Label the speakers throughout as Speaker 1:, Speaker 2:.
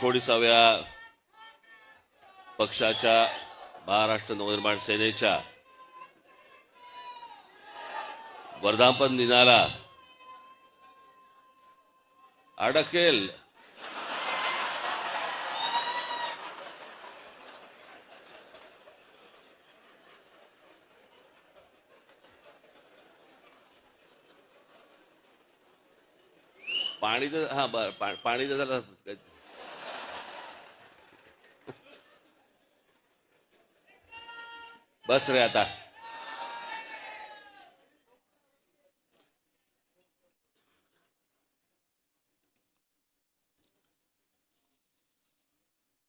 Speaker 1: एकोणीसाव्या पक्षाच्या महाराष्ट्र नवनिर्माण सेनेच्या वर्धापन दिनाला अडकेल. पाणी तर हा बर पा- पाणी तर झालं बस रे आता.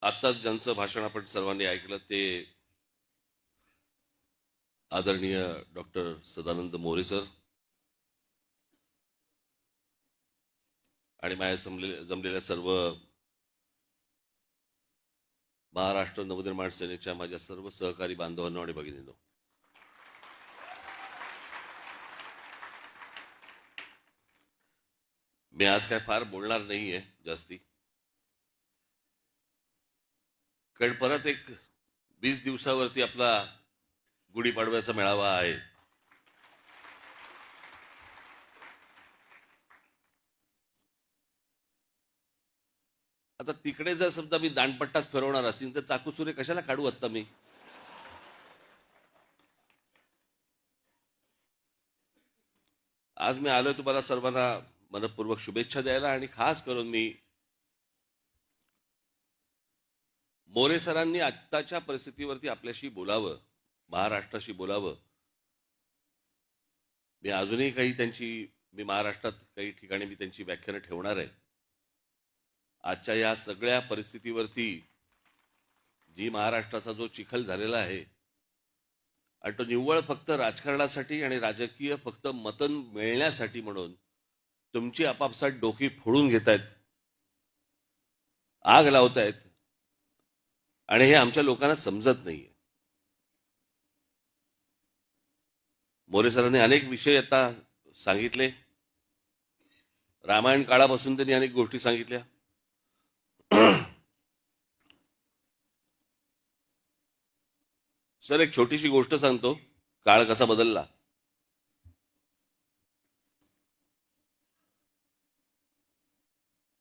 Speaker 1: आत्ताच ज्यांचं भाषण आपण सर्वांनी ऐकलं ते आदरणीय डॉक्टर सदानंद मोरे सर. आणि माझ्या जमलेल्या सर्व महाराष्ट्र नवनिर्माण सेनेच्या माझ्या सर्व सहकारी बांधवांना आणि भगिनींनो. मी आज काय फार बोलणार नाहीये जास्ती. कारण परत एक वीस दिवसावरती आपला गुढीपाडव्याचा मेळावा आहे. आता तिकडे जर समजा मी दांडपट्टाच फिरवणार असेल तर चाकूसुरे कशाला काढू आत्ता मी? आज मी आलोय तुम्हाला सर्वांना मनपूर्वक शुभेच्छा द्यायला आणि खास करून मी मोरे सरांनी आत्ताच्या परिस्थितीवरती आपल्याशी बोलावं महाराष्ट्राशी बोलावं. मी अजूनही काही त्यांची मी महाराष्ट्रात काही ठिकाणी मी त्यांची व्याख्यानं ठेवणार आहे. आजच्या या सगळ्या परिस्थितीवरती जी महाराष्ट्राचा जो चिखल झालेला आहे आणि तो निव्वळ फक्त राजकारणासाठी आणि राजकीय फक्त मतन मिळण्यासाठी म्हणून तुमची आपापसात डोकी फोडून घेत आहेत आग लावतायत आणि हे आमच्या लोकांना समजत नाहीये. मोरे सरांनी अनेक विषय आता सांगितले. रामायण काळापासून त्यांनी अनेक गोष्टी सांगितल्या. सर एक छोटीशी गोष्ट सांगतो. काळ कसा बदलला?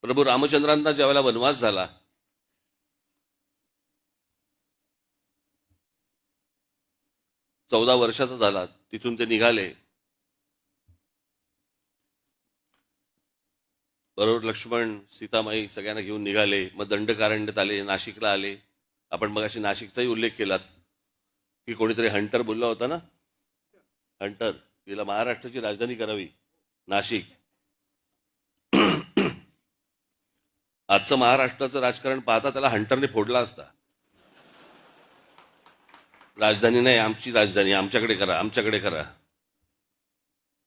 Speaker 1: प्रभू रामचंद्रांना ज्यावेळेला वनवास झाला चौदा वर्षाचा झाला तिथून ते निघाले. बरोबर लक्ष्मण सीतामाई सगळ्यांना घेऊन निघाले. मग दंडकारण्यात आले नाशिकला आले. आपण मग अशी नाशिकचाही उल्लेख केलात. की कोणीतरी हंटर बोलला होता ना? हंटर तिला महाराष्ट्राची राजधानी करावी नाशिक. आजचं महाराष्ट्राचं राजकारण पाहता त्याला हंटरने फोडला असता. राजधानी नाही आमची राजधानी आमच्याकडे करा आमच्याकडे करा.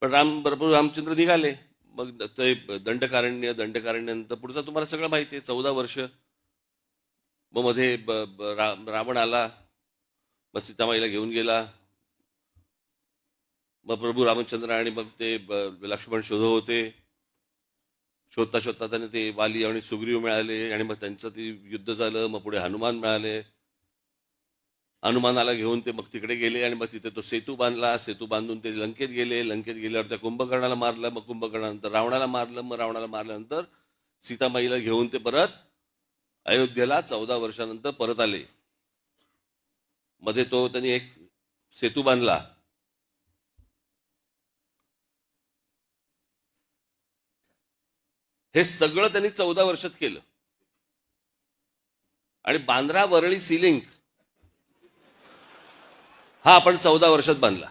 Speaker 1: पण राम प्रभू रामचंद्र निघाले. मग ते दंडकारण्य दंडकारण्यानंतर पुढचं तुम्हाला सगळं माहिती आहे चौदा वर्ष. मग मध्ये रा- रावण आला. मग सीतामाईला घेऊन गेला. मग प्रभू रामचंद्र आणि मग ते लक्ष्मण शोध होते. शोधता शोधता त्याने ते वाली आणि सुग्रीव मिळाले आणि मग त्यांचं ते युद्ध झालं. मग पुढे हनुमान मिळाले. हनुमानाला घेऊन ते मग तिकडे गेले आणि मग तिथे तो सेतू बांधला. सेतू बांधून ते लंकेत गेले. लंकेत गेल्यावर त्या कुंभकर्णाला मारलं. मग कुंभकर्णानंतर रावणाला मारलं. मग रावणाला मारल्यानंतर सीतामाईला घेऊन ते परत अयोध्येला चौदा वर्षानंतर परत आले. मध्ये तो त्यांनी एक सेतू बांधला. हे सगळं त्यांनी चौदा वर्षात केलं. आणि बांद्रा वरळी सिलिंग हा आपण चौदा वर्षात बांधला.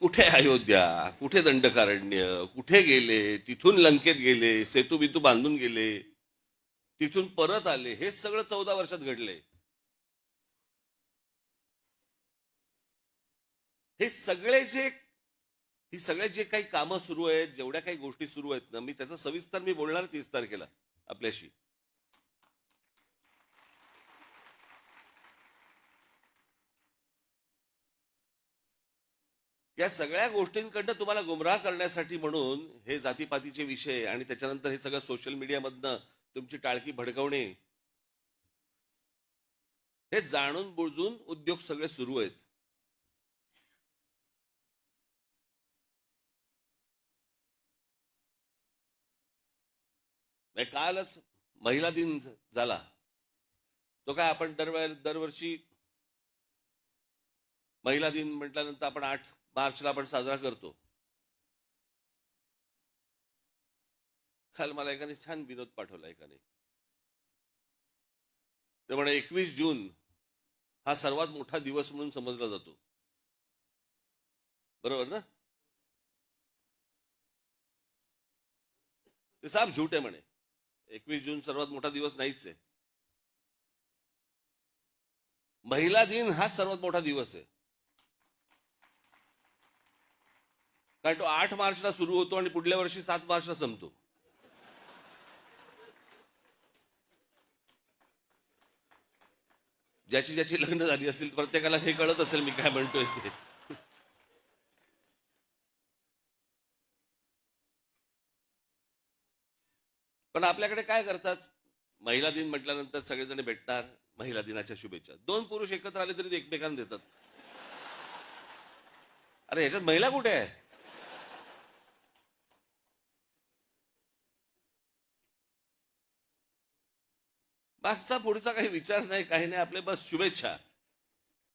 Speaker 1: कुठे अयोध्या? कुठे दंडकारण्य? कुठे गेले? तिथून लंकेत गेले सेतू बितू बांधून गेले. तिथून परत आले. हे सगळं चौदा वर्षात घडले. हे सगळे जे ही सगळे जे काही कामं सुरू आहेत जेवढ्या काही गोष्टी सुरू आहेत ना मी त्याचा सविस्तर मी बोलणार तीस तारखेला आपल्याशी. या सगळ्या गोष्टींकडनं तुम्हाला गुमराह करण्यासाठी म्हणून हे जातीपातीचे विषय आणि त्याच्यानंतर हे सगळं सोशल मीडियामधनं तुमची टाळकी भडकवणे. हे जाणून बुजून उद्योग सगळे सुरू आहेत. म्हणजे कालच महिला दिन झाला. तो काय आपण दरवेळेला दरवर्षी महिला दिन म्हटल्यानंतर आपण आठ मार्चला आपण साजरा करतो. काल मला एकाने छान विनोद पाठवला एकाने. ते म्हणे एकवीस जून हा सर्वात मोठा दिवस म्हणून समजला जातो. बरोबर ना? ते साफ झूट आहे म्हणे. एकवीस जून सर्वात मोठा दिवस नाहीच आहे. महिला दिन हाच सर्वात मोठा दिवस आहे. कारण तो आठ मार्चला सुरू होतो आणि पुढल्या वर्षी सात मार्चला संपतो. ज्याची ज्याची लग्न झाली असतील प्रत्येकाला हे कळत असेल मी काय म्हणतोय ते. पण आपल्याकडे काय करतात? महिला दिन म्हटल्यानंतर सगळेजण भेटणार महिला दिनाच्या शुभेच्छा. दोन पुरुष एकत्र आले तरी एकमेकांना देतात. अरे ह्याच्यात महिला कुठे आहे? मागचा पुढचा काही विचार नाही काही नाही. आपले बस शुभेच्छा.